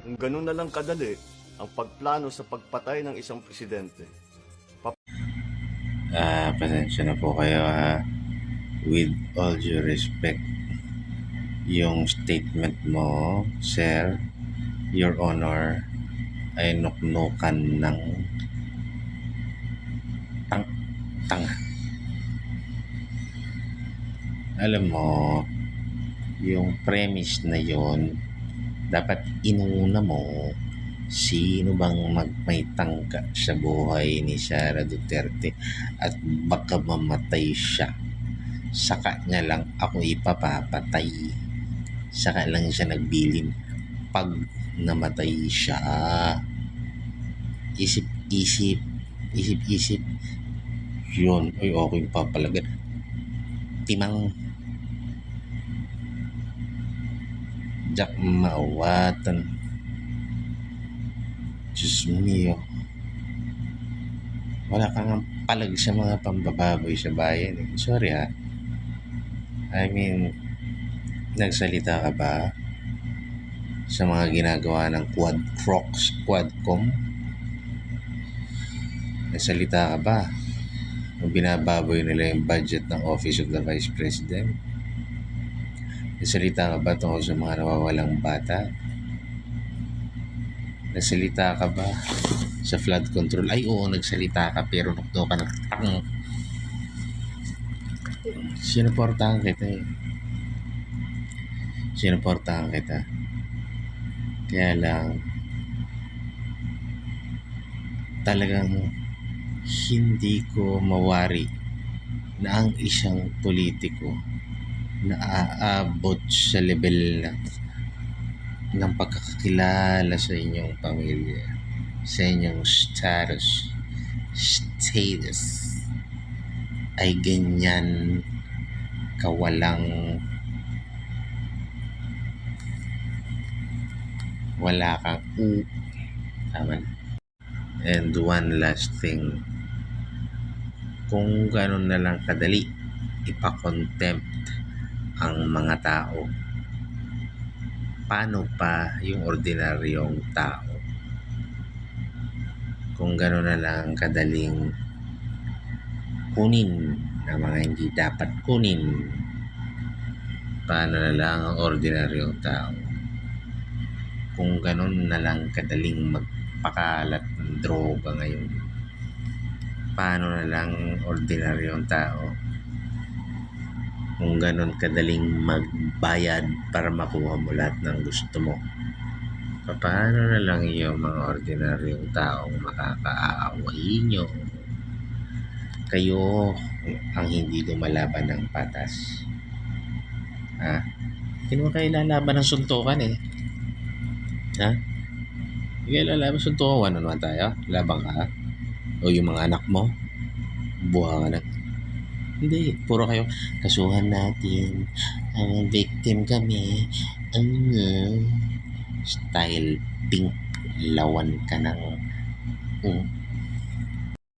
Kung ganun na lang kadali ang pagplano sa pagpatay ng isang presidente, Ah, pasensya na po kayo ha. With all due respect, yung statement mo, sir, your honor, ay nuknukan ng tang tanga. Alam mo, yung premise na yon dapat inuna mo sino bang magmay tangka sa buhay ni Sara Duterte at baka mamatay siya. Saka niya lang ako ipapapatay. Saka lang siya nagbilin pag namatay siya. Isip-isip, isip-isip. Yun, ay okay pa palaga. Timang Jack maawatan. Diyos mio. Wala kang palag sa mga pambababoy sa bayan. eh. Sorry ha. I mean, nagsalita ka ba sa mga ginagawa ng quad crocs, quadcom? Nagsalita ka ba? Nung binababoy nila yung budget ng Office of the Vice President? Nagsalita ka ba tungkol sa mga nawawalang bata? Nagsalita ka ba sa flood control? Ay, oo, nagsalita ka pero nukdo ka ng tang. Sinuportahan kita eh. Sinuportahan kita. Kaya lang, talagang hindi ko mawari na ang isang politiko na aabot sa level na ng pagkakakilala sa inyong pamilya, sa inyong status, status, ay ganyan kawalang wala kang u. Tama and one last thing. Kung gano'n na lang kadali ipakontempt ang mga tao. Paano pa yung ordinaryong tao? Kung gano'n na lang kadaling kunin ng mga hindi dapat kunin paano na lang ang ordinaryong tao? Kung gano'n na lang kadaling magpakalat ng droga ngayon paano na lang ordinaryong tao kung ganon kadaling magbayad para makuha mo lahat ng gusto mo. Paano na lang yung mga ordinaryong taong makakaaway nyo? Kayo ang hindi lumalaban ng patas. Ha? Hindi mo kayo lalaban ng suntukan eh. Ha? Hindi kayo lalaban ng suntukan. Ano naman tayo? Labang ka? O yung mga anak mo? Buha ka na. Hindi, puro kayo, kasuhan natin, ang victim kami, ano, style pink, lawan ka ng, um,